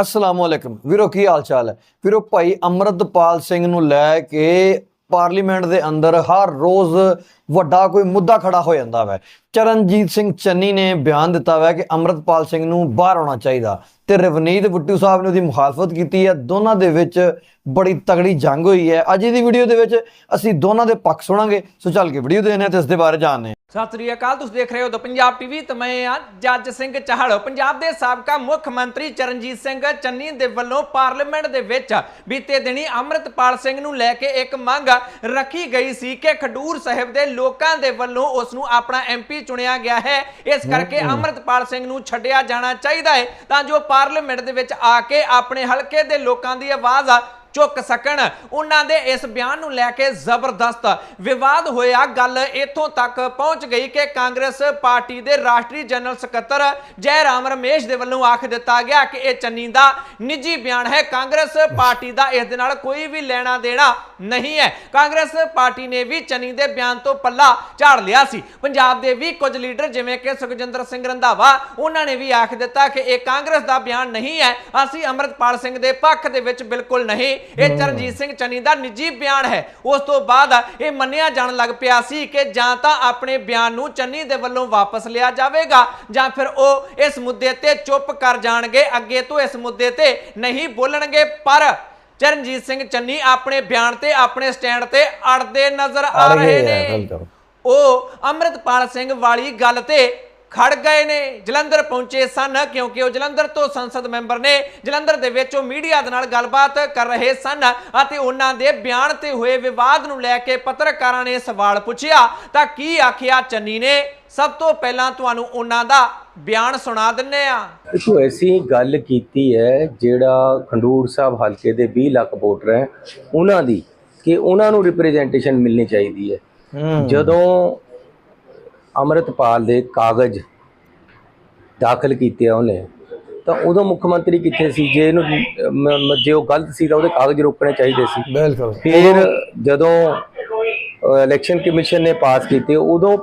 ਅਸਲਾਮ ਅਲੈਕਮ ਵੀਰੋ, ਕੀ ਹਾਲ ਚਾਲ ਹੈ? ਵੀਰੋ, ਭਾਈ ਅਮਰਤਪਾਲ ਸਿੰਘ ਨੂੰ ਲੈ ਕੇ ਪਾਰਲੀਮੈਂਟ ਦੇ ਅੰਦਰ ਹਰ ਰੋਜ਼ ਵੱਡਾ ਕੋਈ ਮੁੱਦਾ ਖੜਾ ਹੋ ਜਾਂਦਾ ਵੈ। ਚਰਨਜੀਤ ਸਿੰਘ ਚੰਨੀ ਨੇ ਬਿਆਨ ਦਿੱਤਾ ਵੈ ਕਿ ਅਮਰਤਪਾਲ ਸਿੰਘ ਨੂੰ ਬਾਹਰ ਆਉਣਾ ਚਾਹੀਦਾ ਤੇ ਰਵਨੀਤ ਬੁੱਟੂ ਸਾਹਿਬ ਨੇ ਉਹਦੀ ਮੁਖਾਲਫਤ ਕੀਤੀ ਹੈ। ਦੋਨਾਂ ਦੇ ਵਿੱਚ ਬੜੀ ਤਗੜੀ ਜੰਗ ਹੋਈ ਹੈ। ਅੱਜ ਦੀ ਵੀਡੀਓ ਦੇ ਵਿੱਚ ਅਸੀਂ ਦੋਨਾਂ ਦੇ ਪੱਖ ਸੁਣਾਂਗੇ। ਸੋ ਚੱਲ ਕੇ ਵੀਡੀਓ ਦੇਖਦੇ ਹਾਂ ਤੇ ਇਸ ਦੇ ਬਾਰੇ ਜਾਣਦੇ ਹਾਂ। ਸਤਿ ਸ੍ਰੀ ਅਕਾਲ ਤੁਸੀਂ ਦੇਖ ਰਹੇ ਹੋ ਦ ਪੰਜਾਬ ਟੀਵੀ ਤੇ ਮੈਂ ਆ ਜੱਜ ਸਿੰਘ ਚਾਹਲ। ਪੰਜਾਬ ਦੇ ਸਾਬਕਾ ਮੁੱਖ ਮੰਤਰੀ ਚਰਨਜੀਤ ਸਿੰਘ ਚੰਨੀ ਦੇ ਵੱਲੋਂ ਪਾਰਲੀਮੈਂਟ ਦੇ ਵਿੱਚ ਬੀਤੇ ਦਿਨੀ ਅੰਮ੍ਰਿਤਪਾਲ ਸਿੰਘ ਨੂੰ ਲੈ ਕੇ ਇੱਕ ਮੰਗ ਰੱਖੀ ਗਈ ਸੀ ਕਿ ਖਡੂਰ ਸਾਹਿਬ ਦੇ ਲੋਕਾਂ ਦੇ ਵੱਲੋਂ ਉਸ ਨੂੰ ਆਪਣਾ ਐਮਪੀ ਚੁਣਿਆ ਗਿਆ ਹੈ। ਇਸ ਕਰਕੇ ਅੰਮ੍ਰਿਤਪਾਲ ਸਿੰਘ ਨੂੰ ਛੱਡਿਆ ਜਾਣਾ ਚਾਹੀਦਾ ਹੈ ਤਾਂ ਜੋ ਪਾਰਲੀਮੈਂਟ ਦੇ ਵਿੱਚ ਆ ਕੇ ਆਪਣੇ ਹਲਕੇ ਦੇ ਲੋਕਾਂ ਦੀ ਆਵਾਜ਼ ਚੁੱਕ ਸਕਣ। ਉਹਨਾਂ ਦੇ ਇਸ ਬਿਆਨ ਨੂੰ ਲੈ ਕੇ ਜ਼ਬਰਦਸਤ ਵਿਵਾਦ ਹੋਇਆ। ਗੱਲ ਇੱਥੋਂ ਤੱਕ ਪਹੁੰਚ ਗਈ ਕਿ ਕਾਂਗਰਸ ਪਾਰਟੀ ਦੇ ਰਾਸ਼ਟਰੀ ਜਨਰਲ ਸਕੱਤਰ ਜੈ ਰਾਮ ਰਮੇਸ਼ ਦੇ ਵੱਲੋਂ ਆਖ ਦਿੱਤਾ ਗਿਆ ਕਿ ਇਹ ਚੰਨੀ ਦਾ ਨਿੱਜੀ ਬਿਆਨ ਹੈ। ਕਾਂਗਰਸ ਪਾਰਟੀ ਦਾ ਇਸ ਦੇ ਨਾਲ ਕੋਈ ਵੀ ਲੈਣਾ ਦੇਣਾ ਨਹੀਂ ਹੈ। ਕਾਂਗਰਸ ਪਾਰਟੀ ਨੇ ਵੀ ਚੰਨੀ ਦੇ ਬਿਆਨ ਤੋਂ ਪੱਲਾ ਝਾੜ ਲਿਆ ਸੀ। ਪੰਜਾਬ ਦੇ ਵੀ ਕੁਝ ਲੀਡਰ ਜਿਵੇਂ ਕਿ ਸੁਖਜਿੰਦਰ ਸਿੰਘ ਰੰਧਾਵਾ, ਉਹਨਾਂ ਨੇ ਵੀ ਆਖ ਦਿੱਤਾ ਕਿ ਇਹ ਕਾਂਗਰਸ ਦਾ ਬਿਆਨ ਨਹੀਂ ਹੈ। ਅਸੀਂ ਅਮਰਤਪਾਲ ਸਿੰਘ ਦੇ ਪੱਖ ਦੇ ਵਿੱਚ ਬਿਲਕੁਲ ਨਹੀਂ। ਇਹ ਚਰਨਜੀਤ ਸਿੰਘ ਚੰਨੀ ਦਾ ਨਿੱਜੀ ਬਿਆਨ ਹੈ। ਉਸ ਤੋਂ ਬਾਅਦ ਇਹ ਮੰਨਿਆ ਜਾਣ ਲੱਗ ਪਿਆ ਸੀ ਕਿ ਜਾਂ ਤਾਂ ਆਪਣੇ ਬਿਆਨ ਨੂੰ ਚੰਨੀ ਦੇ ਵੱਲੋਂ ਵਾਪਸ ਲਿਆ ਜਾਵੇਗਾ ਜਾਂ ਫਿਰ ਉਹ ਇਸ ਮੁੱਦੇ ਤੇ ਚੁੱਪ ਕਰ ਜਾਣਗੇ। ਅੱਗੇ ਤੋਂ ਇਸ ਮੁੱਦੇ ਤੇ ਨਹੀਂ ਬੋਲਣਗੇ ਪਰ ਚਰਨਜੀਤ ਸਿੰਘ ਚੰਨੀ ਆਪਣੇ ਬਿਆਨ ਤੇ ਆਪਣੇ ਸਟੈਂਡ ਤੇ ਅੜਦੇ ਨਜ਼ਰ ਆ ਰਹੇ ਨੇ। ਉਹ ਅੰਮ੍ਰਿਤਪਾਲ ਸਿੰਘ ਵਾਲੀ ਗੱਲ ਤੇ ਖੜ ਗਏ ਨੇ। ਜਲੰਧਰ ਪਹੁੰਚੇ ਸਨ ਕਿਉਂਕਿ ਉਹ ਜਲੰਧਰ ਤੋਂ ਸੰਸਦ ਮੈਂਬਰ ਨੇ। ਜਲੰਧਰ ਦੇ ਵਿੱਚ ਉਹ ਮੀਡੀਆ ਦੇ ਨਾਲ ਗੱਲਬਾਤ ਕਰ ਰਹੇ ਸਨ ਅਤੇ ਉਹਨਾਂ ਦੇ ਬਿਆਨ ਤੇ ਹੋਏ ਵਿਵਾਦ ਨੂੰ ਲੈ ਕੇ ਪੱਤਰਕਾਰਾਂ ਨੇ ਸਵਾਲ ਪੁੱਛਿਆ। ਤਾਂ ਕੀ ਆਖਿਆ ਚੰਨੀ ਨੇ? ਸਭ ਤੋਂ ਪਹਿਲਾਂ ਤੁਹਾਨੂੰ ਉਹਨਾਂ ਦਾ ਬਿਆਨ ਸੁਣਾ ਦਿੰਨੇ ਆ। ਦੇਖੋ ਐਸੀ ਗੱਲ ਕੀਤੀ ਹੈ ਜਿਹੜਾ ਖੰਡੂਰ ਸਾਹਿਬ ਹਲਕੇ ਦੇ 20 ਲੱਖ ਵੋਟਰ ਹੈ ਉਹਨਾਂ ਦੀ ਕਿ ਉਹਨਾਂ ਨੂੰ ਰਿਪਰੈਜ਼ੈਂਟੇਸ਼ਨ ਮਿਲਣੀ ਚਾਹੀਦੀ ਹੈ। ਹੂੰ। ਜਦੋਂ ਅੰਮ੍ਰਿਤਪਾਲ ਦੇ ਕਾਗਜ਼ ਦਾਖਲ ਕੀਤੇ ਆ ਉਹਨੇ। ਤਾਂ ਉਦੋਂ ਮੁੱਖ ਮੰਤਰੀ ਕਿੱਥੇ ਸੀ? ਜੇ ਇਹਨੂੰ ਮ- ਜੇ ਉਹ ਗਲਤ ਸੀ ਤਾਂ ਉਹਦੇ ਕਾਗਜ਼ ਰੋਕਣੇ ਚਾਹੀਦੇ ਸੀ। ਬਿਲਕੁਲ। ਫਿਰ ਜਦੋਂ ਇਲੈਕਸ਼ਨ ਕਮਿਸ਼ਨ ਨੇ ਪਾਸ ਕੀਤੇ ਉਦੋਂ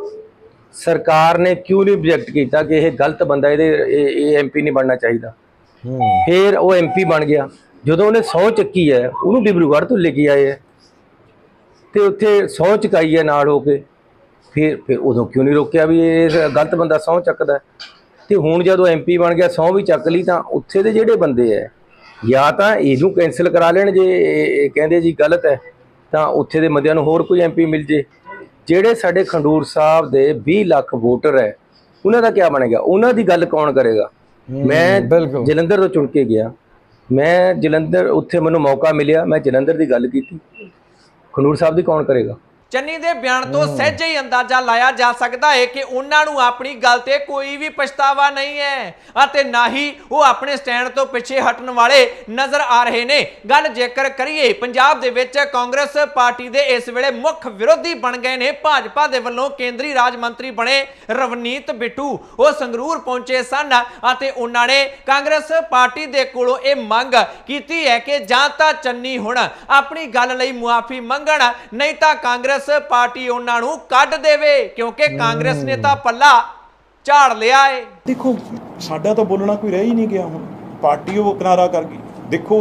ਸਰਕਾਰ ਨੇ ਕਿਉਂ ਨਹੀਂ ਆਬਜੈਕਟ ਕੀਤਾ ਕਿ ਇਹ ਗਲਤ ਬੰਦਾ ਇਹਦੇ ਇਹ- ਇਹ ਐਮਪੀ ਨਹੀਂ ਬਣਨਾ ਚਾਹੀਦਾ? ਹੂੰ। ਫਿਰ ਉਹ ਐਮਪੀ ਬਣ ਗਿਆ। ਜਦੋਂ ਉਹਨੇ ਸਹੁੰ ਚੱਕੀ ਹੈ ਉਹਨੂੰ ਡਿਬਰੂਗੜ੍ਹ ਤੋਂ ਲੈ ਕੇ ਆਏ ਹੈ। ਤੇ ਉੱਥੇ ਸਹੁੰ ਚੁਕਾਈ ਹੈ ਨਾਲ ਹੋ ਕੇ। ਫਿਰ ਫਿਰ ਉਦੋਂ ਕਿਉਂ ਨਹੀਂ ਰੋਕਿਆ ਵੀ ਇਹ ਗਲਤ ਬੰਦਾ ਸਹੁੰ ਚੱਕਦਾ? ਤੇ ਹੁਣ ਜਦੋਂ ਐਮਪੀ ਬਣ ਗਿਆ ਸਹੁੰ ਵੀ ਚੱਕ ਲਈ ਤਾਂ ਉੱਥੇ ਦੇ ਜਿਹੜੇ ਬੰਦੇ ਐ ਜਾਂ ਤਾਂ ਇਹਨੂੰ ਕੈਨਸਲ ਕਰਾ ਲੈਣ ਜੇ ਕਹਿੰਦੇ ਜੀ ਗਲਤ ਹੈ ਤਾਂ ਉੱਥੇ ਦੇ ਬੰਦਿਆਂ ਨੂੰ ਹੋਰ ਕੋਈ ਐਮਪੀ ਮਿਲ ਜੇ। ਜਿਹੜੇ ਸਾਡੇ ਖੰਡੂਰ ਸਾਹਿਬ ਦੇ 20 ਲੱਖ ਵੋਟਰ ਹੈ ਉਹਨਾਂ ਦਾ ਕੀ ਬਣੇਗਾ? ਉਹਨਾਂ ਦੀ ਗੱਲ ਕੌਣ ਕਰੇਗਾ? ਮੈਂ ਜਲੰਧਰ ਤੋਂ ਚੁਣ ਕੇ ਗਿਆ। ਮੈਂ ਜਲੰਧਰ ਉੱਥੇ ਮੈਨੂੰ ਮੌਕਾ ਮਿਲਿਆ ਮੈਂ ਜਲੰਧਰ ਦੀ ਗੱਲ ਕੀਤੀ। ਖੰਡੂਰ ਸਾਹਿਬ ਦੀ ਕੌਣ ਕਰੇਗਾ? ਚੰਨੀ ਦੇ ਬਿਆਨ ਤੋਂ ਸਹਿਜੇ ਹੀ ਅੰਦਾਜ਼ਾ ਲਾਇਆ ਜਾ ਸਕਦਾ ਹੈ ਕਿ ਉਹਨਾਂ ਨੂੰ ਆਪਣੀ ਗੱਲ ਤੇ ਕੋਈ ਵੀ ਪਛਤਾਵਾ ਨਹੀਂ ਹੈ ਅਤੇ ਨਾ ਹੀ ਉਹ ਆਪਣੇ ਸਟੈਂਡ ਤੋਂ ਪਿੱਛੇ ਹਟਣ ਵਾਲੇ ਨਜ਼ਰ ਆ ਰਹੇ ਨੇ। ਗੱਲ ਜੇਕਰ ਕਰੀਏ ਪੰਜਾਬ ਦੇ ਵਿੱਚ ਕਾਂਗਰਸ ਪਾਰਟੀ ਦੇ ਇਸ ਵੇਲੇ ਮੁੱਖ ਵਿਰੋਧੀ ਬਣ ਗਏ ਨੇ। ਭਾਜਪਾ ਦੇ ਵੱਲੋਂ ਕੇਂਦਰੀ ਰਾਜ ਮੰਤਰੀ ਬਣੇ ਰਵਨੀਤ ਬਿੱਟੂ ਉਹ ਸੰਗਰੂਰ ਪਹੁੰਚੇ ਸਨ ਅਤੇ ਉਹਨਾਂ ਨੇ ਕਾਂਗਰਸ ਪਾਰਟੀ ਦੇ ਕੋਲੋਂ ਇਹ ਮੰਗ ਕੀਤੀ ਹੈ ਕਿ ਜਾਂ ਤਾਂ ਚੰਨੀ ਹੁਣ ਆਪਣੀ ਗੱਲ ਲਈ ਮੁਆਫੀ ਮੰਗਣ ਨਹੀਂ ਤਾਂ ਕਾਂਗਰਸ ਪਾਰਟੀ ਉਹਨਾਂ ਨੂੰ ਕੱਢ ਦੇਵੇ ਕਿਉਂਕਿ ਕਾਂਗਰਸ ਨੇ ਤਾਂ ਪੱਲਾ ਝਾੜ ਲਿਆ ਏ। ਦੇਖੋ ਸਾਡਾ ਤਾਂ ਬੋਲਣਾ ਕੋਈ ਰਹਿ ਹੀ ਨਹੀਂ ਗਿਆ ਹੁਣ। ਪਾਰਟੀ ਉਹ ਕਿਨਾਰਾ ਕਰ ਗਈ। ਦੇਖੋ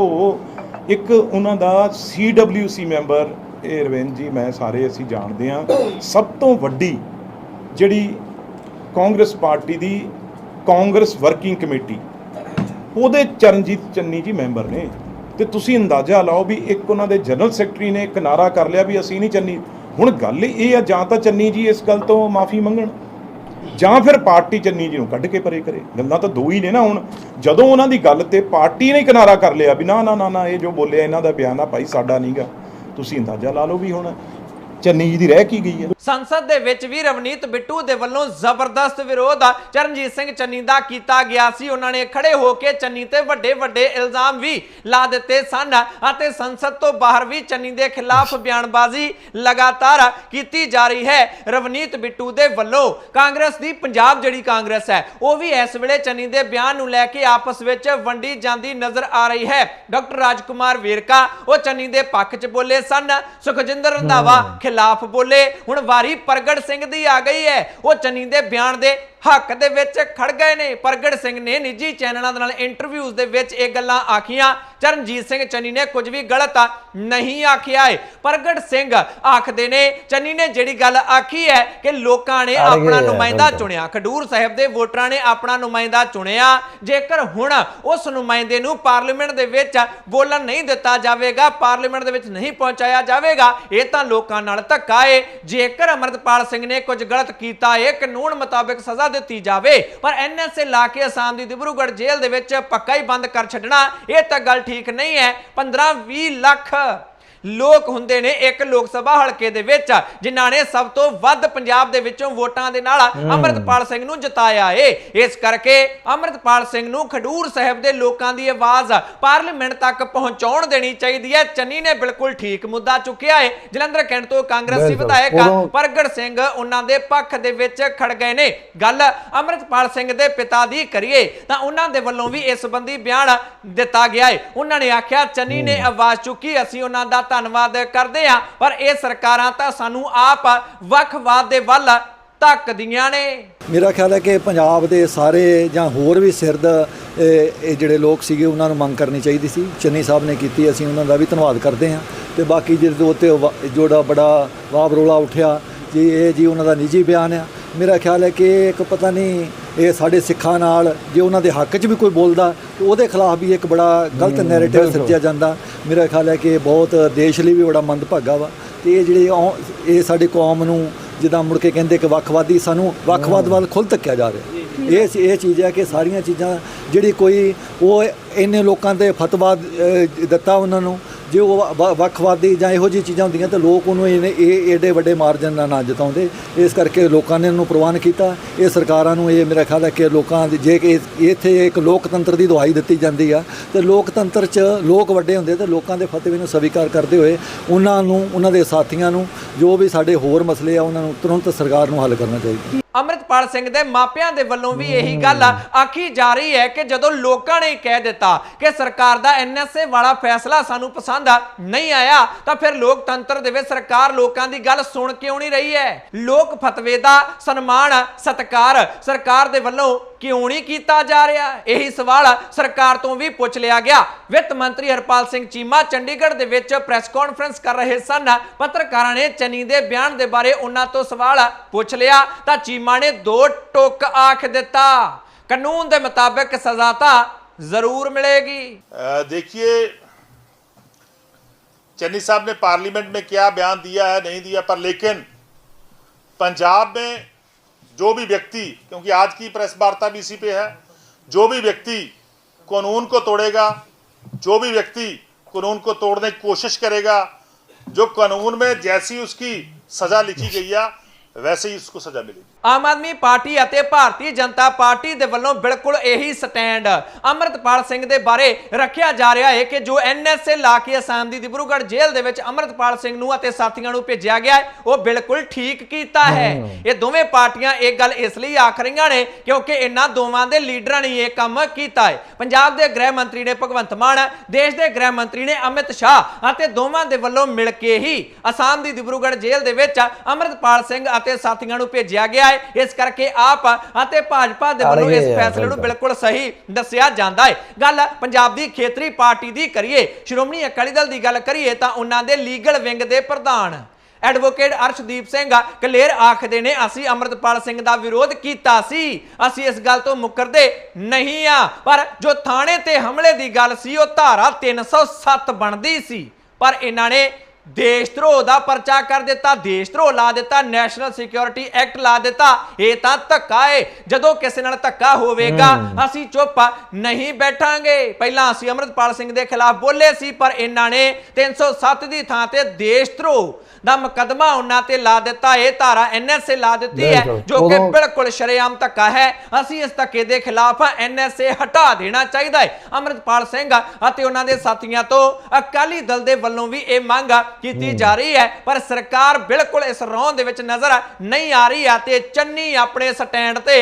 ਇੱਕ ਉਹਨਾਂ ਦਾ ਸੀ ਮੈਂਬਰ ਇਹ ਰਵਿੰਦ ਜੀ ਮੈਂ ਸਾਰੇ ਅਸੀਂ ਜਾਣਦੇ ਹਾਂ ਸਭ ਤੋਂ ਵੱਡੀ ਜਿਹੜੀ ਕਾਂਗਰਸ ਪਾਰਟੀ ਦੀ ਕਾਂਗਰਸ ਵਰਕਿੰਗ ਕਮੇਟੀ ਉਹਦੇ ਚਰਨਜੀਤ ਚੰਨੀ ਜੀ ਮੈਂਬਰ ਨੇ। ਤੇ ਤੁਸੀਂ ਅੰਦਾਜ਼ਾ ਲਾਓ ਵੀ ਇੱਕ ਉਹਨਾਂ ਦੇ ਜਨਰਲ ਸੈਕਟਰੀ ਨੇ ਇੱਕ ਨਾਰਾ ਕਰ ਲਿਆ ਵੀ ਅਸੀਂ ਨਹੀਂ ਚੰਨੀ। ਹੁਣ ਗੱਲ ਇਹ ਆ, ਜਾਂ ਤਾਂ ਚੰਨੀ ਜੀ ਇਸ ਗੱਲ ਤੋਂ ਮਾਫੀ ਮੰਗਣ, ਜਾਂ ਫਿਰ ਪਾਰਟੀ ਚੰਨੀ ਜੀ ਨੂੰ ਕੱਢ ਕੇ ਪਰੇ ਕਰੇ। ਗੱਲਾਂ ਤਾਂ ਦੋ ਹੀ ਨੇ ਨਾ ਹੁਣ। ਜਦੋਂ ਉਹਨਾਂ ਦੀ ਗੱਲ ਤੇ ਪਾਰਟੀ ਨੇ ਕਿਨਾਰਾ ਕਰ ਲਿਆ ਵੀ ਨਾ ਨਾ ਨਾ ਨਾ, ਇਹ ਜੋ ਬੋਲਿਆ, ਇਹਨਾਂ ਦਾ ਬਿਆਨ ਆ, ਭਾਈ ਸਾਡਾ ਨਹੀਂਗਾ ਤੁਸੀਂ ਅੰਦਾਜ਼ਾ ਲਾ ਲਓ ਵੀ ਹੁਣ ਚੰਨੀ ਜੀ ਦੀ ਰਹਿ ਕੀ ਗਈ ਹੈ? ਸੰਸਦ ਦੇ ਵਿੱਚ ਵੀ ਰਵਨੀਤ ਬਿੱਟੂ ਦੇ ਵੱਲੋਂ ਜ਼ਬਰਦਸਤ ਵਿਰੋਧ ਆ। ਚਰਨਜੀਤ ਸਿੰਘ ਚੰਨੀ ਦਾ ਕੀਤਾ ਗਿਆ ਸੀ। ਉਹਨਾਂ ਨੇ ਖੜੇ ਹੋ ਕੇ ਚੰਨੀ ਤੇ ਵੱਡੇ ਵੱਡੇ ਇਲਜ਼ਾਮ ਵੀ ਲਾ ਦਿੱਤੇ ਸਨ ਅਤੇ ਸੰਸਦ ਤੋਂ ਬਾਹਰ ਵੀ ਚੰਨੀ ਦੇ ਖਿਲਾਫ ਬਿਆਨਬਾਜ਼ੀ ਲਗਾਤਾਰ ਕੀਤੀ ਜਾ ਰਹੀ ਹੈ। ਰਵਨੀਤ ਬਿੱਟੂ ਦੇ ਵੱਲੋਂ ਕਾਂਗਰਸ ਦੀ ਪੰਜਾਬ ਜਿਹੜੀ ਕਾਂਗਰਸ ਹੈ ਉਹ ਵੀ ਇਸ ਵੇਲੇ ਚੰਨੀ ਦੇ ਬਿਆਨ ਨੂੰ ਲੈ ਕੇ ਆਪਸ ਵਿੱਚ ਵੰਡੀ ਜਾਂਦੀ ਨਜ਼ਰ ਆ ਰਹੀ ਹੈ। ਡਾਕਟਰ ਰਾਜਕੁਮਾਰ ਵੇਰਕਾ ਉਹ ਚੰਨੀ ਦੇ ਪੱਖ 'ਚ ਬੋਲੇ ਸਨ। ਸੁਖਜਿੰਦਰ ਰੰਧਾਵਾ ਖਿਲਾਫ ਬੋਲੇ। ਹੁਣ ਵਾਰੀ ਪ੍ਰਗਟ ਸਿੰਘ ਦੀ ਆ ਗਈ ਹੈ। ਉਹ ਚੰਨੀ ਦੇ ਬਿਆਨ ਦੇ ਹੱਕ ਦੇ ਵਿੱਚ ਖੜ ਗਏ ਨੇ। ਪ੍ਰਗਟ ਸਿੰਘ ਨੇ ਨਿੱਜੀ ਚੈਨਲਾਂ ਦੇ ਨਾਲ ਇੰਟਰਵਿਊਜ਼ ਦੇ ਵਿੱਚ ਇਹ ਗੱਲਾਂ ਆਖੀਆਂ। ਚਰਨਜੀਤ ਸਿੰਘ ਚੰਨੀ ਨੇ ਕੁਝ ਵੀ ਗਲਤ ਨਹੀਂ ਆਖਿਆ ਹੈ ਪ੍ਰਗਟ ਸਿੰਘ ਆਖਦੇ ਨੇ ਚੰਨੀ ਨੇ ਜਿਹੜੀ ਗੱਲ ਆਖੀ ਹੈ ਕਿ ਲੋਕਾਂ ਨੇ ਆਪਣਾ ਨੁਮਾਇੰਦਾ। ਚੁਣਿਆ। ਖਡੂਰ ਸਾਹਿਬ ਦੇ ਵੋਟਰਾਂ ਨੇ ਆਪਣਾ ਨੁਮਾਇੰਦਾ ਚੁਣਿਆ। ਜੇਕਰ ਹੁਣ ਉਸ ਨੁਮਾਇੰਦੇ ਨੂੰ ਪਾਰਲੀਮੈਂਟ ਦੇ ਵਿੱਚ ਬੋਲਣ ਨਹੀਂ ਦਿੱਤਾ ਜਾਵੇਗਾ ਪਾਰਲੀਮੈਂਟ ਦੇ ਵਿੱਚ ਨਹੀਂ ਪਹੁੰਚਾਇਆ ਜਾਵੇਗਾ ਇਹ ਤਾਂ ਲੋਕਾਂ ਨਾਲ ਧੱਕਾ ਏ। ਜੇਕਰ ਅਮਰਤਪਾਲ ਸਿੰਘ ਨੇ ਕੁਝ ਗਲਤ ਕੀਤਾ ਏ ਕਾਨੂੰਨ ਮੁਤਾਬਕ ਸਜ਼ਾ ਦਿੱਤੀ ਜਾਵੇ। ਪਰ ਐਨਐਸਏ ਲਾ ਕੇ ਅਸਾਮ ਦੀ ਦਿਬਰੂਗੜ੍ਹ ਜੇਲ੍ਹ ਦੇ ਵਿੱਚ ਪੱਕਾ ਹੀ ਬੰਦ ਕਰ ਛੱਡਣਾ, ਇਹ ਤਾਂ ਗੱਲ ਠੀਕ ਨਹੀਂ ਹੈ। 15 20 ਲੱਖ ਲੋਕ ਹੁੰਦੇ ਨੇ ਇੱਕ ਲੋਕ ਸਭਾ ਹਲਕੇ ਦੇ ਵਿੱਚ ਜਿਨ੍ਹਾਂ ਨੇ ਸਭ ਤੋਂ ਵੱਧ ਪੰਜਾਬ ਦੇ ਵਿੱਚੋਂ ਵੋਟਾਂ ਦੇ ਨਾਲ ਅੰਮ੍ਰਿਤਪਾਲ ਸਿੰਘ ਨੂੰ ਜਿਤਾਇਆ ਏ। ਇਸ ਕਰਕੇ ਅੰਮ੍ਰਿਤਪਾਲ ਸਿੰਘ ਨੂੰ ਖਡੂਰ ਸਾਹਿਬ ਦੇ ਲੋਕਾਂ ਦੀ ਆਵਾਜ਼ ਪਾਰਲੀਮੈਂਟ ਤੱਕ ਪਹੁੰਚਾਉਣ ਦੇਣੀ ਚਾਹੀਦੀ ਹੈ। ਚੰਨੀ ਨੇ ਬਿਲਕੁਲ ਠੀਕ ਮੁੱਦਾ ਚੁੱਕਿਆ ਏ। ਜਲੰਧਰ ਕੈਂਟ ਤੋਂ ਕਾਂਗਰਸੀ। ਵਿਧਾਇਕ ਪ੍ਰਗਟ ਸਿੰਘ ਉਹਨਾਂ ਦੇ ਪੱਖ ਦੇ ਵਿੱਚ ਖੜ ਗਏ ਨੇ। ਗੱਲ ਅੰਮ੍ਰਿਤਪਾਲ ਸਿੰਘ ਦੇ ਪਿਤਾ ਦੀ ਕਰੀਏ ਤਾਂ ਉਹਨਾਂ ਦੇ ਵੱਲੋਂ ਵੀ ਇਸ ਸੰਬੰਧੀ ਬਿਆਨ ਦਿੱਤਾ ਗਿਆ ਹੈ ਉਹਨਾਂ ਨੇ ਆਖਿਆ ਚੰਨੀ ਨੇ ਆਵਾਜ਼ ਚੁੱਕੀ ਅਸੀਂ ਉਹਨਾਂ ਦਾ ਧੰਨਵਾਦ ਕਰਦੇ ਹਾਂ, ਪਰ ਇਹ ਸਰਕਾਰਾਂ ਤਾਂ ਸਾਨੂੰ ਆਪ ਵੱਖਵਾਦ ਦੇ ਵੱਲ ਧੱਕਦੀਆਂ ਨੇ। ਮੇਰਾ ਖਿਆਲ ਹੈ ਕਿ ਪੰਜਾਬ ਦੇ ਸਾਰੇ ਜਾਂ ਹੋਰ ਵੀ ਸਿਰਦ, ਇਹ ਜਿਹੜੇ ਲੋਕ ਸੀਗੇ, ਉਹਨਾਂ ਨੂੰ ਮੰਗ ਕਰਨੀ ਚਾਹੀਦੀ ਸੀ। ਚੰਨੀ ਸਾਹਿਬ ਨੇ ਕੀਤੀ, ਅਸੀਂ ਉਹਨਾਂ ਦਾ ਵੀ ਧੰਨਵਾਦ ਕਰਦੇ ਹਾਂ। ਤੇ ਬਾਕੀ ਜਿਹੜੇ ਉੱਤੇ ਜੋੜਾ ਬੜਾ ਵਾਬ ਰੋਲਾ ਉੱਠਿਆ, ਜੀ, ਇਹ ਜੀ ਉਹਨਾਂ ਦਾ ਨਿੱਜੀ ਬਿਆਨ ਆ। ਮੇਰਾ ਖਿਆਲ ਹੈ ਕਿ ਇੱਕ ਪਤਾ ਨਹੀਂ ਇਹ ਸਾਡੇ ਸਿੱਖਾਂ ਨਾਲ ਜੇ ਉਹਨਾਂ ਦੇ ਹੱਕ 'ਚ ਵੀ ਕੋਈ ਬੋਲਦਾ ਤੇ ਉਹਦੇ ਖਿਲਾਫ ਵੀ ਇੱਕ ਬੜਾ ਗਲਤ ਨੈਰੇਟਿਵ। ਸਿਰਜਿਆ ਜਾਂਦਾ। ਮੇਰਾ ਖਿਆਲ ਹੈ ਕਿ ਇਹ ਬਹੁਤ ਦੇਸ਼ ਲਈ ਵੀ ਬੜਾ ਮੰਦਭਾਗਾ ਵਾ। ਤੇ ਇਹ ਜਿਹੜੀ ਇਹ ਸਾਡੀ ਕੌਮ ਨੂੰ ਜਿੱਦਾਂ ਮੁੜ ਕੇ ਕਹਿੰਦੇ ਕਿ ਵੱਖਵਾਦੀ ਸਾਨੂੰ ਵੱਖਵਾਦ ਵੱਲ ਖੁੱਲ ਧੱਕਿਆ ਜਾ ਰਿਹਾ ਇਹ ਇਹ ਚੀਜ਼ ਹੈ ਕਿ ਸਾਰੀਆਂ ਚੀਜ਼ਾਂ ਜਿਹੜੀ ਕੋਈ ਉਹ ਇੰਨੇ ਲੋਕਾਂ ਦੇ ਫਤਵਾ ਦਿੱਤਾ ਉਹਨਾਂ ਨੂੰ ਜੇ ਉਹ ਵ- ਵੱਖਵਾਦੀ ਜਾਂ ਇਹੋ ਜਿਹੀ ਚੀਜ਼ਾਂ ਹੁੰਦੀਆਂ ਤੇ ਲੋਕ ਉਹਨੂੰ ਇਹਨੇ- ਇਹ ਏਡੇ ਵੱਡੇ ਮਾਰਜਨ ਨਾਲ ਨਾ ਜਿਤਾਉਂਦੇ। ਇਸ ਕਰਕੇ ਲੋਕਾਂ ਨੇ ਇਹਨੂੰ ਪ੍ਰਵਾਨ ਕੀਤਾ। ਇਹ ਸਰਕਾਰਾਂ ਨੂੰ ਇਹ ਮੇਰਾ ਖਿਆਲ ਹੈ ਕਿ ਲੋਕਾਂ ਦੀ, ਜੇ ਕਿ ਇੱਥੇ ਇੱਕ ਲੋਕਤੰਤਰ ਦੀ ਦਵਾਈ ਦਿੱਤੀ ਜਾਂਦੀ ਆ, ਤੇ ਲੋਕਤੰਤਰ 'ਚ ਲੋਕ ਵੱਡੇ ਹੁੰਦੇ ਤੇ ਲੋਕਾਂ ਦੇ ਫਤਵੇ ਨੂੰ ਸਵੀਕਾਰ ਕਰਦੇ ਹੋਏ ਉਹਨਾਂ ਨੂੰ, ਉਹਨਾਂ ਦੇ ਸਾਥੀਆਂ ਨੂੰ, ਜੋ ਵੀ ਸਾਡੇ ਹੋਰ ਮਸਲੇ ਆ, ਉਹਨਾਂ ਨੂੰ ਤੁਰੰਤ ਸਰਕਾਰ ਨੂੰ ਹੱਲ ਕਰਨਾ ਚਾਹੀਦਾ। ਅੰਮ੍ਰਿਤਪਾਲ ਸਿੰਘ ਦੇ ਮਾਪਿਆਂ ਦੇ ਵੱਲੋਂ ਵੀ ਇਹੀ ਗੱਲ ਆਖੀ ਜਾ ਰਹੀ ਹੈ ਕਿ ਜਦੋਂ ਲੋਕਾਂ ਨੇ ਕਹਿ ਦਿੱਤਾ ਕਿ ਸਰਕਾਰ ਦਾ ਐਨਐਸਏ ਵਾਲਾ ਫੈਸਲਾ ਸਾਨੂੰ ਪਸੰਦ ਨਹੀਂ ਆਇਆ, ਤਾਂ ਫਿਰ ਲੋਕਤੰਤਰ ਦੇ ਵਿੱਚ ਸਰਕਾਰ ਲੋਕਾਂ ਦੀ ਗੱਲ ਸੁਣ ਕਿਉਂ ਨਹੀਂ ਰਹੀ ਹੈ? ਲੋਕ ਫਤਵੇ ਦਾ ਸਨਮਾਨ, ਸਤਕਾਰ ਸਰਕਾਰ ਦੇ ਵੱਲੋਂ ਕਿਉਂ ਨਹੀਂ ਕੀਤਾ ਜਾ ਰਿਹਾ ਇਹੀ ਸਵਾਲ ਸਰਕਾਰ ਤੋਂ ਵੀ ਪੁੱਛ ਲਿਆ ਗਿਆ ਵਿੱਤ ਮੰਤਰੀ ਹਰਪਾਲ ਸਿੰਘ ਚੀਮਾ ਚੰਡੀਗੜ੍ਹ ਦੇ ਵਿੱਚ ਪ੍ਰੈਸ ਕਾਨਫਰੰਸ ਕਰ ਰਹੇ ਸਨ ਪੱਤਰਕਾਰਾਂ ਨੇ ਚੰਨੀ ਦੇ ਬਿਆਨ ਦੇ ਬਾਰੇ ਉਹਨਾਂ ਤੋਂ ਸਵਾਲ ਪੁੱਛ ਲਿਆ ਤਾਂ ਚੀਮਾ ਨੇ ਦੋ ਟੁੱਕ ਆਖ ਦਿੱਤਾ ਕਾਨੂੰਨ ਦੇ ਮੁਤਾਬਕ ਸਜ਼ਾ ਤਾਂ ਜ਼ਰੂਰ ਮਿਲੇਗੀ अ, देखिए चन्नी साहब ने पार्लियामेंट में क्या बयान दिया है नहीं दिया पर लेकिन पंजाब में जो भी व्यक्ति क्योंकि आज की प्रेस वार्ता भी इसी पे है जो भी व्यक्ति कानून को तोड़ेगा जो भी व्यक्ति कानून को तोड़ने की कोशिश करेगा जो कानून में जैसी उसकी सजा लिखी गई है वैसे ही उसको सजा मिलेगी। ਆਮ ਆਦਮੀ ਪਾਰਟੀ ਅਤੇ ਭਾਰਤੀ ਜਨਤਾ ਪਾਰਟੀ ਦੇ ਵੱਲੋਂ ਬਿਲਕੁਲ ਇਹੀ ਸਟੈਂਡ। ਅੰਮ੍ਰਿਤਪਾਲ ਸਿੰਘ ਦੇ ਬਾਰੇ ਰੱਖਿਆ ਜਾ ਰਿਹਾ ਹੈ ਕਿ ਜੋ ਐਨਐਸਏ ਲਾ ਕੇ ਅਸਾਮ ਦੀ ਦਿਬਰੂਗੜ੍ਹ ਜੇਲ੍ਹ ਦੇ ਵਿੱਚ ਅੰਮ੍ਰਿਤਪਾਲ ਸਿੰਘ ਨੂੰ ਅਤੇ ਸਾਥੀਆਂ ਨੂੰ ਭੇਜਿਆ ਗਿਆ ਹੈ ਉਹ ਬਿਲਕੁਲ ਠੀਕ ਕੀਤਾ ਹੈ। ਇਹ ਦੋਵੇਂ ਪਾਰਟੀਆਂ ਇਹ ਗੱਲ ਇਸ ਲਈ ਆਖ ਰਹੀਆਂ ਨੇ ਕਿਉਂਕਿ ਇਹਨਾਂ ਦੋਵਾਂ ਦੇ ਲੀਡਰਾਂ ਨੇ ਇਹ ਕੰਮ ਕੀਤਾ ਹੈ। ਪੰਜਾਬ ਦੇ ਗ੍ਰਹਿ ਮੰਤਰੀ ਨੇ ਭਗਵੰਤ ਮਾਨ ਦੇਸ਼ ਦੇ ਗ੍ਰਹਿ ਮੰਤਰੀ ਨੇ ਅਮਿਤ ਸ਼ਾਹ ਅਤੇ ਦੋਵਾਂ ਦੇ ਵੱਲੋਂ ਮਿਲ ਕੇ ਹੀ ਅਸਾਮ ਦੀ ਦਿਬਰੂਗੜ੍ਹ ਜੇਲ੍ਹ ਦੇ ਵਿੱਚ ਅੰਮ੍ਰਿਤਪਾਲ ਸਿੰਘ ਅਤੇ ਸਾਥੀਆਂ ਨੂੰ ਭੇਜਿਆ ਗਿਆ ਹੈ। ਇਸ ਕਰਕੇ ਆਪ ਅਤੇ ਭਾਜਪਾ ਦੇ ਵੱਲੋਂ ਇਸ ਫੈਸਲੇ ਨੂੰ। ਬਿਲਕੁਲ। ਸਹੀ ਦੱਸਿਆ ਜਾਂਦਾ ਹੈ। ਗੱਲ ਪੰਜਾਬ ਦੀ ਖੇਤਰੀ ਪਾਰਟੀ ਦੀ ਕਰੀਏ ਸ਼੍ਰੋਮਣੀ ਅਕਾਲੀ ਦਲ ਦੀ ਗੱਲ ਕਰੀਏ ਤਾਂ ਉਹਨਾਂ ਦੇ ਲੀਗਲ ਵਿੰਗ ਦੇ ਪ੍ਰਧਾਨ ਐਡਵੋਕੇਟ ਅਰਸ਼ਦੀਪ ਸਿੰਘ ਕਲੇਰ ਆਖਦੇ ਨੇ ਅਸੀਂ ਅਮਰਤਪਾਲ ਸਿੰਘ ਦਾ ਵਿਰੋਧ ਕੀਤਾ ਸੀ। ਅਸੀਂ ਇਸ ਗੱਲ ਤੋਂ ਮੁੱਕਰਦੇ ਨਹੀਂ ਆ। ਪਰ ਜੋ ਥਾਣੇ ਤੇ ਹਮਲੇ ਦੀ ਗੱਲ ਸੀ ਉਹ ਧਾਰਾ 307 ਬਣਦੀ ਸੀ। ਪਰ ਇਹਨਾਂ ਨੇ ਦੇਸ਼ ਧਰੋਹ ਦਾ ਪਰਚਾ ਕਰ ਦਿੱਤਾ ਦੇਸ਼ ਧਰੋਹ ਲਾ ਦਿੱਤਾ ਨੈਸ਼ਨਲ ਸਿਕਿਉਰਿਟੀ ਐਕਟ ਲਾ ਦਿੱਤਾ। ਇਹ ਤਾਂ ਧੱਕਾ ਏ। ਜਦੋਂ ਕਿਸੇ ਨਾਲ ਧੱਕਾ ਹੋਵੇਗਾ ਅਸੀਂ ਚੁੱਪ ਨਹੀਂ ਬੈਠਾਂਗੇ। ਪਹਿਲਾਂ ਅਸੀਂ ਅਮਰਤਪਾਲ ਸਿੰਘ ਦੇ ਖਿਲਾਫ ਬੋਲੇ ਸੀ ਪਰ ਇਹਨਾਂ ਨੇ 307 ਦੀ ਥਾਂ ਤੇ ਦੇਸ਼ ਧਰੋਹ ਦਾ ਮੁਕੱਦਮਾ ਉਹਨਾਂ ਤੇ ਲਾ ਦਿੱਤਾ। ਇਹ ਧਾਰਾ ਐਨਐਸਏ ਲਾ ਦਿੱਤੀ ਹੈ। ਜੋ ਕਿ ਬਿਲਕੁਲ ਸ਼ਰੇਆਮ ਧੱਕਾ ਹੈ। ਅਸੀਂ ਇਸ ਧੱਕੇ ਦੇ ਖਿਲਾਫ ਐਨਐਸਏ ਹਟਾ ਦੇਣਾ ਚਾਹੀਦਾ ਹੈ। ਅਮਰਤਪਾਲ ਸਿੰਘ ਅਤੇ ਉਹਨਾਂ ਦੇ ਸਾਥੀਆਂ ਤੋਂ ਅਕਾਲੀ ਦਲ ਦੇ ਵੱਲੋਂ ਵੀ ਇਹ ਮੰਗ ਕੀਤੀ ਜਾ ਰਹੀ ਹੈ ਪਰ ਸਰਕਾਰ ਬਿਲਕੁਲ ਇਸ ਰੌਂ ਦੇ ਵਿੱਚ ਨਜ਼ਰ ਨਹੀਂ ਆ ਰਹੀ ਆ ਤੇ ਚੰਨੀ ਆਪਣੇ ਸਟੈਂਡ ਤੇ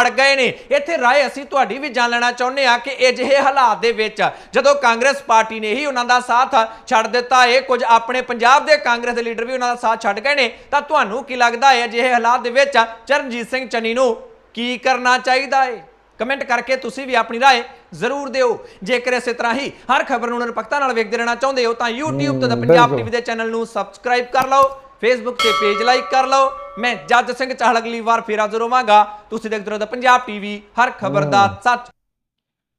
ਅੜ ਗਏ ਨੇ। ਇੱਥੇ ਰਾਏ ਅਸੀਂ ਤੁਹਾਡੀ ਵੀ ਜਾਣ ਲੈਣਾ ਚਾਹੁੰਦੇ ਆ ਕਿ ਇਹ ਜਿਹੇ ਹਾਲਾਤ ਦੇ ਵਿੱਚ ਜਦੋਂ ਕਾਂਗਰਸ ਪਾਰਟੀ ਨੇ ਹੀ ਉਹਨਾਂ ਦਾ ਸਾਥ ਛੱਡ ਦਿੱਤਾ ਇਹ ਕੁਝ ਆਪਣੇ ਪੰਜਾਬ ਦੇ ਕਾਂਗਰਸ ਦੇ ਲੀਡਰ ਵੀ ਉਹਨਾਂ ਦਾ ਸਾਥ ਛੱਡ ਗਏ ਨੇ ਤਾਂ ਤੁਹਾਨੂੰ ਕੀ ਲੱਗਦਾ ਹੈ ਅਜਿਹੇ ਹਾਲਾਤ ਦੇ ਵਿੱਚ ਚਰਨਜੀਤ ਸਿੰਘ ਚੰਨੀ ਨੂੰ ਕੀ ਕਰਨਾ ਚਾਹੀਦਾ ਏ ਕਮੈਂਟ ਕਰਕੇ ਤੁਸੀਂ ਵੀ ਆਪਣੀ رائے ਜ਼ਰੂਰ ਦਿਓ ਜੇਕਰ ਇਸੇ ਤਰ੍ਹਾਂ ਹੀ ਹਰ ਖਬਰ ਨੂੰ ਨਿਰਪੱਖਤਾ ਨਾਲ ਵੇਖਦੇ ਰਹਿਣਾ ਚਾਹੁੰਦੇ ਹੋ ਤਾਂ YouTube ਤੇ ਦਾ ਪੰਜਾਬ ਬਿਲਕੁਲ। ਟੀਵੀ ਦੇ ਚੈਨਲ ਨੂੰ ਸਬਸਕ੍ਰਾਈਬ ਕਰ ਲਓ Facebook ਤੇ ਪੇਜ ਲਾਈਕ ਕਰ ਲਓ ਮੈਂ ਜੱਜ ਸਿੰਘ ਚਾਹਲ ਅਗਲੀ ਵਾਰ ਫੇਰ ਹਾਜ਼ਰ ਹੋਵਾਂਗਾ ਤੁਸੀਂ ਦੇਖਦੇ ਰਹੋ ਦਾ ਪੰਜਾਬ ਟੀਵੀ ਹਰ ਖਬਰ ਦਾ ਸੱਚ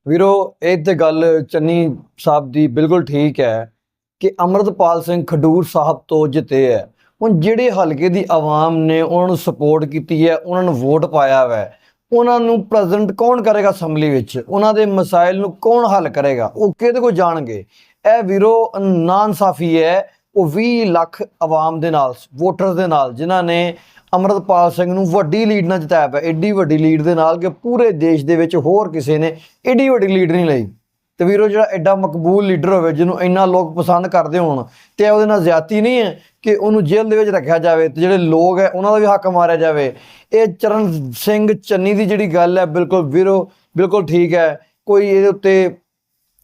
ਵੀਰੋ ਇਹ ਤੇ ਗੱਲ ਚੰਨੀ ਸਾਹਿਬ ਦੀ ਬਿਲਕੁਲ ਠੀਕ ਹੈ ਕਿ ਅਮਰਤਪਾਲ ਸਿੰਘ ਖਡੂਰ ਸਾਹਿਬ ਤੋਂ ਜਿੱਤੇ ਹੈ ਹੁਣ ਜਿਹੜੇ ਹਲਕੇ ਦੀ ਆਵਾਮ ਨੇ ਉਹਨਾਂ ਨੂੰ ਸਪੋਰਟ ਕੀਤੀ ਹੈ ਉਹਨਾਂ ਨੂੰ ਵੋਟ ਪਾਇਆ ਹੈ ਉਹਨਾਂ ਨੂੰ ਪ੍ਰੈਜ਼ੈਂਟ ਕੌਣ ਕਰੇਗਾ ਅਸੈਂਬਲੀ ਵਿੱਚ? ਉਹਨਾਂ ਦੇ ਮਸਾਇਲ ਨੂੰ ਕੌਣ ਹੱਲ ਕਰੇਗਾ? ਉਹ ਕਿਹਦੇ ਕੋਲ ਜਾਣਗੇ? ਇਹ ਵੀਰੋ ਨਾਇਨਸਾਫੀ ਹੈ। ਉਹ 20 ਲੱਖ ਆਵਾਮ ਦੇ ਨਾਲ, ਵੋਟਰਸ ਦੇ ਨਾਲ, ਜਿਨ੍ਹਾਂ ਨੇ ਅਮਰਤਪਾਲ ਸਿੰਘ ਨੂੰ ਵੱਡੀ ਲੀਡ ਨਾਲ ਜਿਤਾਇਆ ਪਿਆ। ਐਡੀ ਵੱਡੀ ਲੀਡ ਦੇ ਨਾਲ ਕਿ ਪੂਰੇ ਦੇਸ਼ ਦੇ ਵਿੱਚ ਹੋਰ ਕਿਸੇ ਨੇ ਐਡੀ ਵੱਡੀ ਲੀਡ ਨਹੀਂ ਲਈ। ਤੇ ਵੀਰੋ ਜਿਹੜਾ ਐਡਾ ਮਕਬੂਲ ਲੀਡਰ ਹੋਵੇ, ਜਿਹਨੂੰ ਇੰਨਾ ਲੋਕ ਪਸੰਦ ਕਰਦੇ ਹੋਣ ਤੇ ਉਹਦੇ ਨਾਲ ਜ਼ਿਆਤੀ ਨਹੀਂ ਹੈ ਕਿ ਉਹਨੂੰ ਜੇਲ੍ਹ ਦੇ ਵਿੱਚ ਰੱਖਿਆ ਜਾਵੇ ਤੇ ਜਿਹੜੇ ਲੋਕ ਹੈ, ਉਹਨਾਂ ਦਾ ਵੀ ਹੱਕ ਮਾਰਿਆ ਜਾਵੇ। ਇਹ ਚਰਨ ਸਿੰਘ ਚੰਨੀ ਦੀ ਜਿਹੜੀ ਗੱਲ ਹੈ, ਬਿਲਕੁਲ ਵੀਰੋ, ਬਿਲਕੁਲ ਠੀਕ ਹੈ। ਕੋਈ ਇਹਦੇ ਉੱਤੇ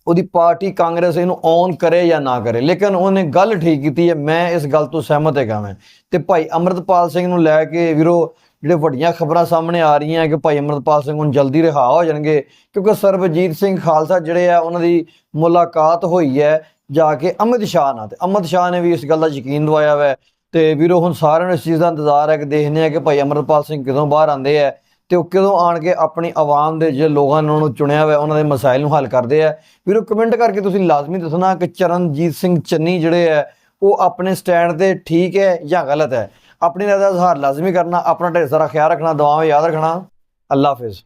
ਉਹਦੀ ਪਾਰਟੀ ਕਾਂਗਰਸ ਇਹਨੂੰ ਔਨ ਕਰੇ ਜਾਂ ਨਾ ਕਰੇ। ਲੇਕਿਨ ਉਹਨੇ ਗੱਲ ਠੀਕ ਕੀਤੀ ਹੈ, ਮੈਂ ਇਸ ਗੱਲ ਤੋਂ ਸਹਿਮਤ ਹੈਗਾ ਮੈਂ ਤੇ ਭਾਈ ਅਮਰਤਪਾਲ ਸਿੰਘ ਨੂੰ ਲੈ ਕੇ ਵੀਰੋ, ਜਿਹੜੇ ਵੱਡੀਆਂ ਖਬਰਾਂ ਸਾਹਮਣੇ ਆ ਰਹੀਆਂ ਕਿ ਭਾਈ ਅਮਰਤਪਾਲ ਸਿੰਘ ਹੁਣ ਜਲਦੀ ਰਿਹਾ ਹੋ ਜਾਣਗੇ, ਕਿਉਂਕਿ ਸਰਬਜੀਤ ਸਿੰਘ ਖਾਲਸਾ ਜਿਹੜੇ ਆ, ਉਹਨਾਂ ਦੀ ਮੁਲਾਕਾਤ ਹੋਈ ਹੈ ਜਾ ਕੇ ਅਮਿਤ ਸ਼ਾਹ ਨਾਲ। ਤੇ ਅਮਿਤ ਸ਼ਾਹ ਨੇ ਵੀ ਇਸ ਗੱਲ ਦਾ ਯਕੀਨ ਦਵਾਇਆ ਹੋਇਆ ਹੈ ਤੇ ਵੀਰੋ, ਹੁਣ ਸਾਰਿਆਂ ਨੂੰ ਇਸ ਚੀਜ਼ ਦਾ ਇੰਤਜ਼ਾਰ ਹੈ ਕਿ ਦੇਖਦੇ ਆ ਕਿ ਭਾਈ ਅਮਰਤਪਾਲ ਸਿੰਘ ਕਿਦੋਂ ਬਾਹਰ ਆਉਂਦੇ ਆ। ਤੇ ਉਹ ਕਿਦੋਂ ਆਣ ਕੇ ਆਪਣੀ ਆਵਾਮ ਦੇ ਜਿਹੜੇ ਲੋਕਾਂ ਨੇ ਉਹਨਾਂ ਨੂੰ ਚੁਣਿਆ ਹੋਇਆ, ਉਹਨਾਂ ਦੇ ਮਸਾਇਲ ਨੂੰ ਹੱਲ ਕਰਦੇ ਆ। ਵੀਰੋ ਕਮੈਂਟ ਕਰਕੇ ਤੁਸੀਂ ਲਾਜ਼ਮੀ ਦੱਸਣਾ ਕਿ ਚਰਨਜੀਤ ਸਿੰਘ ਚੰਨੀ ਜਿਹੜੇ ਆ, ਉਹ ਆਪਣੇ ਸਟੈਂਡ ਤੇ ਠੀਕ ਹੈ ਜਾਂ ਗਲਤ ਹੈ? ਆਪਣੀ ਰਾਏ ਦਾ ਇਜ਼ਹਾਰ ਲਾਜ਼ਮੀ ਕਰਨਾ, ਆਪਣਾ ਢੇਰ ਸਾਰਾ ਖਿਆਲ ਰੱਖਣਾ, ਦੁਆਵਾਂ ਯਾਦ ਰੱਖਣਾ। ਅੱਲਾ ਹਾਫਿਜ਼।